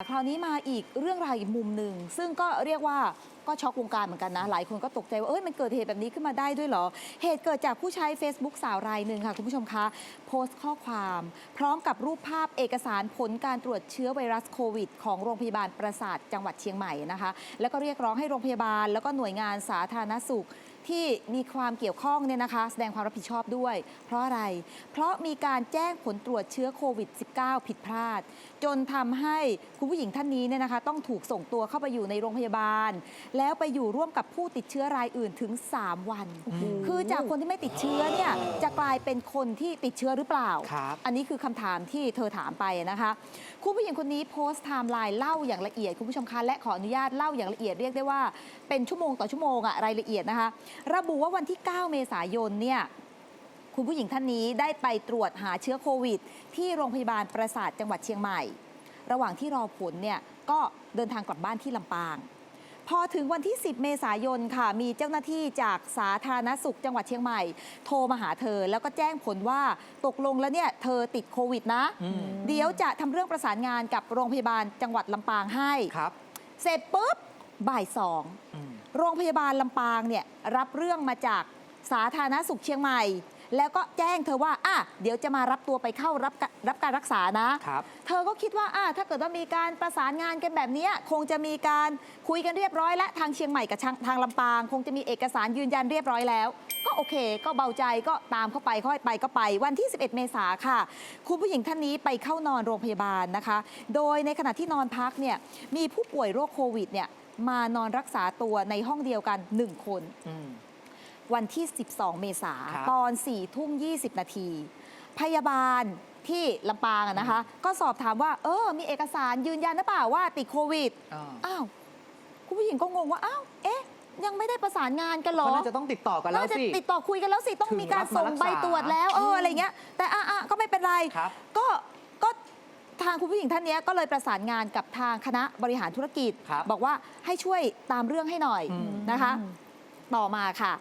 คราวนี้มาอีกเรื่องราวอีกมุมหนึ่ง ซึ่งก็เรียกว่าก็ช็อกวงการเหมือนกันนะ หลายคนก็ตกใจว่าเอ้ยมันเกิดเหตุแบบนี้ขึ้นมาได้ด้วยเหรอ เหตุเกิดจากผู้ใช้ Facebook สาวรายหนึ่งค่ะ คุณผู้ชมคะ โพสต์ข้อความ พร้อมกับรูปภาพเอกสารผลการตรวจเชื้อไวรัสโควิด ของโรงพยาบาลประสาทจังหวัดเชียงใหม่นะคะ แล้วก็เรียกร้องให้โรงพยาบาล แล้วก็หน่วยงานสาธารณสุข ที่มีความเกี่ยวข้องเนี่ยนะคะ แสดงความรับผิดชอบด้วย เพราะอะไร เพราะมีการแจ้งผลตรวจเชื้อโควิด -19 ผิดพลาด จนทำให้คุณผู้หญิงท่านนี้เนี่ยนะคะ ต้องถูกส่งตัวเข้าไปอยู่ในโรงพยาบาล แล้วไปอยู่ร่วมกับผู้ติดเชื้อรายอื่นถึง 3 วัน คือจากคนที่ไม่ติดเชื้อเนี่ยจะกลายเป็นคนที่ติดเชื้อหรือเปล่าครับอันนี้คือคำถามที่เธอถามไปนะคะคุณผู้หญิงคนนี้โพสต์ไทม์ไลน์เล่าอย่างละเอียดคุณผู้ชมคะและขออนุญาตเล่าอย่างละเอียดเรียกได้ว่าเป็นชั่วโมงต่อชั่วโมงอะรายละเอียดนะคะระบุว่าวันที่ 9 เมษายนเนี่ยคุณผู้หญิงท่านนี้ได้ไปตรวจหาเชื้อโควิด ที่โรงพยาบาลประสาทจังหวัดเชียงใหม่ ระหว่างที่รอผลเนี่ยก็เดินทางกลับบ้านที่ลำปาง พอถึงวันที่ 10 เมษายนค่ะ มีเจ้าหน้าที่จากสาธารณสุขจังหวัดเชียงใหม่ โทรมาหาเธอแล้วก็แจ้งผลว่าตกลงแล้วเนี่ยเธอติดโควิดนะอืมเดี๋ยวจะทำเรื่องประสานงานกับโรงพยาบาลจังหวัดลำปางให้ครับ เสร็จปุ๊บบ่ายสองอืม โรงพยาบาลลำปางเนี่ยรับเรื่องมาจากสาธารณสุขเชียงใหม่ แล้วก็แจ้งเธอว่าอะเดี๋ยวจะมารับตัวไปเข้ารับกะรับการรักษานะ ครับ เธอก็คิดว่าอะถ้าเกิดว่ามีการประสานงานกันแบบเนี้ยคงจะมีการคุยกันเรียบร้อยและทางเชียงใหม่กับทางทางลำปาง คงจะมีเอกสารยืนยันเรียบร้อยแล้ว ก็โอเค ก็เบาใจก็ตามเข้าไปค่อยไปก็ไป วันที่ 11 เมษาค่ะ คุณผู้หญิงท่านนี้ไปเข้านอนโรงพยาบาลนะคะ โดยในขณะที่นอนพักเนี่ยมีผู้ป่วยโรคโควิดเนี่ย มานอนรักษาตัวในห้องเดียวกัน 1 คนอืมวันที่ 12 เมษาครับตอน4ทุ่ม20 นาที พยาบาลที่ลำปางอะนะคะ ก็สอบถามว่า เออ มีเอกสารยืนยันหรือเปล่าว่าติดโควิดอ่าอ้าว คุณผู้หญิงก็งงว่า อ้าว เอ๊ะ ยังไม่ได้ประสานงานกันเหรอเขาน่าจะต้องติดต่อกันแล้วน่าจะสิติดต่อคุยกันแล้วสิ ต้องถึงมีการรับมาส่งรักษาใบตรวจแล้ว เออ อะไรเงี้ย แต่อะอะก็ไม่เป็นไรครับก็ก็ ทางคุณผู้หญิงท่านเนี้ยก็เลยประสานงานกับทางคณะบริหารธุรกิจครับบอกว่าให้ช่วยตามเรื่องให้หน่อยอืม นะคะ ต่อมาค่ะ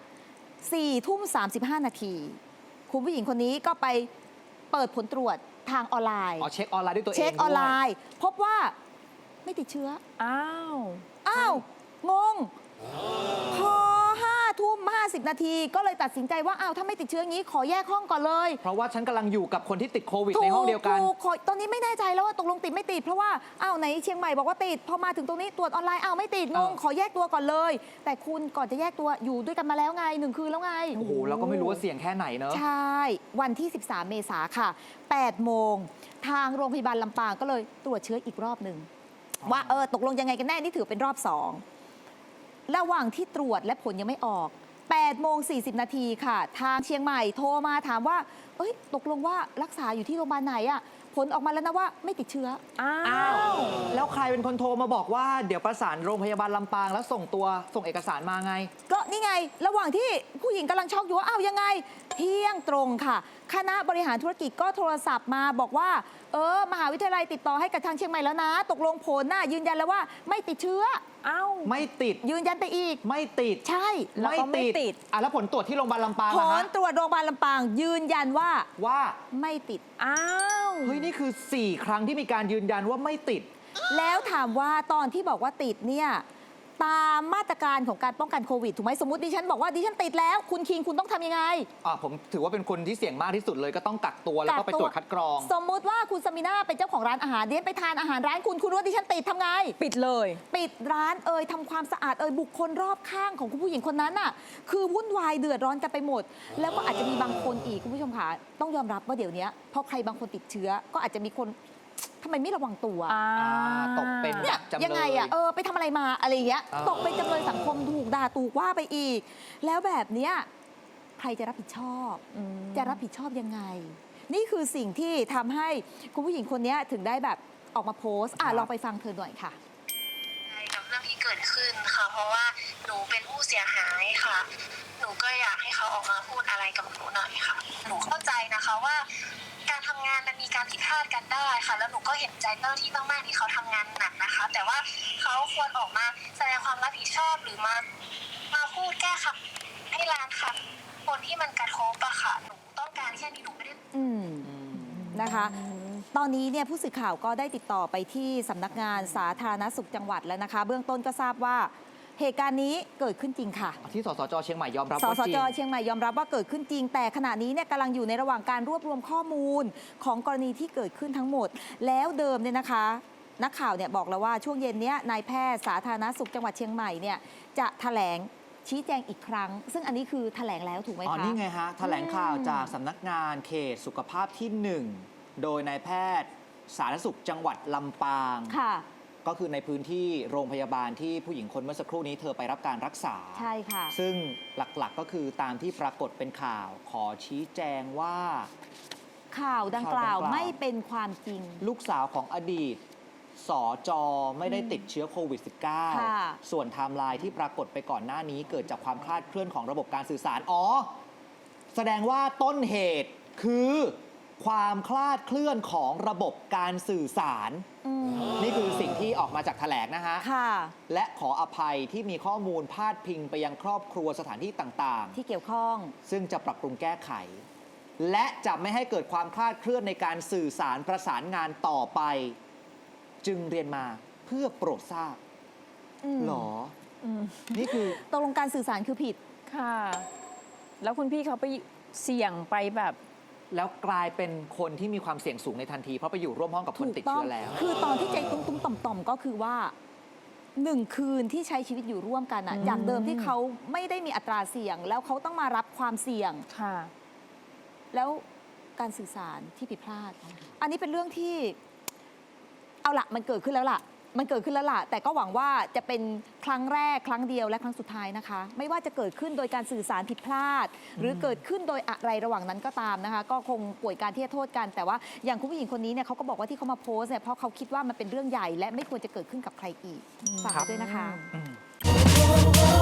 4ทุ่ม35 นาที คุณผู้หญิงคนนี้ก็ไปเปิดผลตรวจทางออนไลน์ อ๋อเช็คออนไลน์ด้วยตัวเองเช็คออนไลด้วยน์ พบว่าไม่ติดเชื้อ อ้าว อ้าว งง พอ5 ทุ่ม50 นาที ก็เลยตัดสินใจว่าอ้าวถ้าไม่ติดเชื้ออย่างนี้ขอแยกห้องก่อนเลยเพราะว่าฉันกำลังอยู่กับคนที่ติดโควิดในห้องเดียวกัน ถูขอตอนนี้ไม่แน่ใจแล้วว่าตกลงติดไม่ติดเพราะว่าอ้าวไหนเชียงใหม่บอกว่าติดพอมาถึงตรงนี้ตรวจออนไลน์อ้าวไม่ติดงงเออ ขอแยกตัวก่อนเลย แต่คุณก่อนจะแยกตัวอยู่ด้วยกันมาแล้วไงหนึ่งคืนแล้วไง โอ้โหเราก็ไม่รู้ว่าเสี่ยงแค่ไหนเนอะ ใช่ วันที่ 13 เมษาค่ะ 8 โมง ทางโรงพยาบาลลำปางก็เลยตรวจเชื้ออีกรอบหนึ่งอ๋อว่าเออตกลงยังไงกันแน่ นี่ถือเป็นรอบ2 ระหว่างที่ตรวจและผลยังไม่ออก8โมง40 นาทีค่ะ ทางเชียงใหม่โทรมาถามว่า เอ้ย ตกลงว่ารักษาอยู่ที่โรงพยาบาลไหนอะผลออกมาแล้วนะว่าไม่ติดเชื้อ อ้าอ้าววแล้วใครเป็นคนโทรมาบอกว่าเดี๋ยวประสานโรงพยาบาลลำปางแล้วส่งตัวส่งเอกสารมาไง ก็นี่ไง ระหว่างที่ผู้หญิงกำลังช็อกอยู่ว่าอ้าวยังไง เที่ยงตรงค่ะ คณะบริหารธุรกิจก็โทรศัพท์มาบอกว่า เออ มหาวิทยาลัยติดต่อให้กับทางเชียงใหม่แล้วนะ ตกลงผลน่ะยืนยันแล้วว่าไม่ติดเชื้อ อ้าว ไม่ติด ยืนยันไปอีก ไม่ติด ใช่แล้วก็ไม่ติด อะแล้วผลตรวจที่โรงพยาบาลลำปางผล่ะลฮะตรวจโรงพยาบาลลำปาง ยืนยันว่าว่าไม่ติด อ้าว เฮ้ยนี่คือ 4 ครั้งที่มีการยืนยันว่าไม่ติด แล้วถามว่าตอนที่บอกว่าติดเนี่ย ตามมาตรการของการป้องกันโควิดถูกไหมสมมติดิฉันบอกว่าดิฉันติดแล้ว คุณคิงคุณต้องทำยังไง อ่าผมถือว่าเป็นคนที่เสี่ยงมากที่สุดเลยก็ต้องกักตัวแล้วก็ไปกักตัวตรวจคัดกรอง สมมุติว่าคุณสมิน่าเป็นเจ้าของร้านอาหารเดียนไปทานอาหารร้านคุณคุณรู้ว่าดิฉันติดทำไง ปิดเลย ปิดร้านเอ่ยทำความสะอาดเอ่ยบุคคลรอบข้างของคุณผู้หญิงคนนั้นน่ะ คือวุ่นวายเดือดร้อนกันไปหมด แล้วก็อาจจะมีบางคนอีกคุณผู้ชมค่ะต้องยอมรับว่าเดี๋ยวนี้พอใครบางคนติดเชื้อก็อาจจะมีคนทำไมไม่ระวังตัวอ่าตกเป็นเนี่ยจำเลย ยังไงอะเออไปทำอะไรมาอะไรอย่างเงี้ยเออ ตกเป็นจำเลยสังคมถูกด่าถูกว่าไปอีก แล้วแบบเนี้ยใครจะรับผิดชอบ อืม จะรับผิดชอบยังไง นี่คือสิ่งที่ทำให้คุณผู้หญิงคนเนี้ยถึงได้แบบออกมาโพสต์อะลองไปฟังเธอหน่อยค่ะ ใจกับเรื่องที่เกิดขึ้นค่ะ เพราะว่าหนูเป็นผู้เสียหายค่ะ หนูก็อยากให้เขาออกมาพูดอะไรกับหนูหน่อยค่ะ หนูเข้าใจนะคะว่ากางานมันมีการผิดพลาดกันได้ค่ะ แล้วหนูก็เห็นใจเจ้าหน้าที่มากๆที่เขาทำงานหนักนะคะ แต่ว่าเขาควรออกมาแสดงความรับผิดชอบหรือมา มาพูดแก้ค่ะให้ร้านค่ะ คนที่มันกระทบอะค่ะ หนูต้องการแค่นี้หนูไม่ได้อืมนะคะตอนนี้เนี่ยผู้สื่อข่าวก็ได้ติดต่อไปที่สำนักงานสาธารณสุขจังหวัดแล้วนะคะ เบื้องต้นก็ทราบว่า เหตุการณ์นี้เกิดขึ้นจริงค่ะ ที่สสจเชียงใหม่ยอมรับสว่าสจริจงเชียงใหม่ยอมรับว่าเกิดขึ้นจริง แต่ขณะนี้เนี่ยกำลังอยู่ในระหว่างการรวบรวมข้อมูลของกรณีที่เกิดขึ้นทั้งหมด แล้วเดิมเนี่ยนะคะ นักข่าวเนี่ยบอกแล้วว่าช่วงเย็นเนี้ยนายแพทย์สาธารณสุขจังหวัดเชียงใหม่เนี่ยจะแถลงชี้แจงอีกครั้ง ซึ่งอันนี้คือแถลงแล้วถูกไหมอ๋อคะนี่ไงฮะ แถลงข่าวอืมจากสำนักงานเขตสุขภาพที่ 1 โดยนายแพทย์สาธารณสุขจังหวัดลำปาง ค่ะ ก็คือในพื้นที่โรงพยาบาลที่ผู้หญิงคนเมื่อสักครู่นี้เธอไปรับการรักษา ใช่ค่ะ ซึ่งหลักๆก็คือตามที่ปรากฏเป็นข่าว ขอชี้แจงว่า ข่าวดังกล่าวข่าวดังกล่าวไม่เป็นความจริง ลูกสาวของอดีตสอจอไม่ได้ติดเชื้อโควิดค่ะ -19 ส่วนไทม์ไลน์ที่ปรากฏไปก่อนหน้านี้ เกิดจากความคลาดเคลื่อนของระบบการสื่อสาร อ๋อ แสดงว่าต้นเหตุคือ ความคลาดเคลื่อนของระบบการสื่อสาร อืมนี่คือสิ่งที่ออกมาจากแถลงนะฮะ ค่ะ และขออภัยที่มีข้อมูลพาดพิงไปยังครอบครัวสถานที่ต่างที่เกี่ยวข้อง ๆ ซึ่งจะปรับปรุงแก้ไข และจะไม่ให้เกิดความคลาดเคลื่อนในการสื่อสารประสานงานต่อไป จึงเรียนมาเพื่อโปรดทราบอืมหรอ อืมนี่คือ ตกลงการสื่อสารคือผิด ค่ะ แล้วคุณพี่เขาไปเสี่ยงไปแบบ แล้วกลายเป็นคนที่มีความเสี่ยงสูงในทันที เพราะไปอยู่ร่วมห้องกับคนติดเชื้อแล้ว คือตอนที่ใจตุ้มๆต่อมๆก็คือว่าหนึ่งคืนที่ใช้ชีวิตอยู่ร่วมกันอะอืมจากเดิมที่เขาไม่ได้มีอัตราเสี่ยง แล้วเขาต้องมารับความเสี่ยงค่ะ แล้วการสื่อสารที่ผิดพลาด อันนี้เป็นเรื่องที่ เอาละมันเกิดขึ้นแล้วล่ะ มันเกิดขึ้นแล้วล่ะแต่ก็หวังว่าจะเป็นครั้งแรกครั้งเดียวและครั้งสุดท้ายนะคะ ไม่ว่าจะเกิดขึ้นโดยการสื่อสารผิดพลาด หรือเกิดขึ้นโดยอะไรระหว่างนั้นก็ตามนะคะ ก็คงป่วยการที่จะโทษกัน แต่ว่าอย่างคุณผู้หญิงคนนี้เนี่ยเขาก็บอกว่าที่เขามาโพสต์เนี่ยเพราะเขาคิดว่ามันเป็นเรื่องใหญ่ และไม่ควรจะเกิดขึ้นกับใครอีกฝากไว้ด้วยนะคะอืม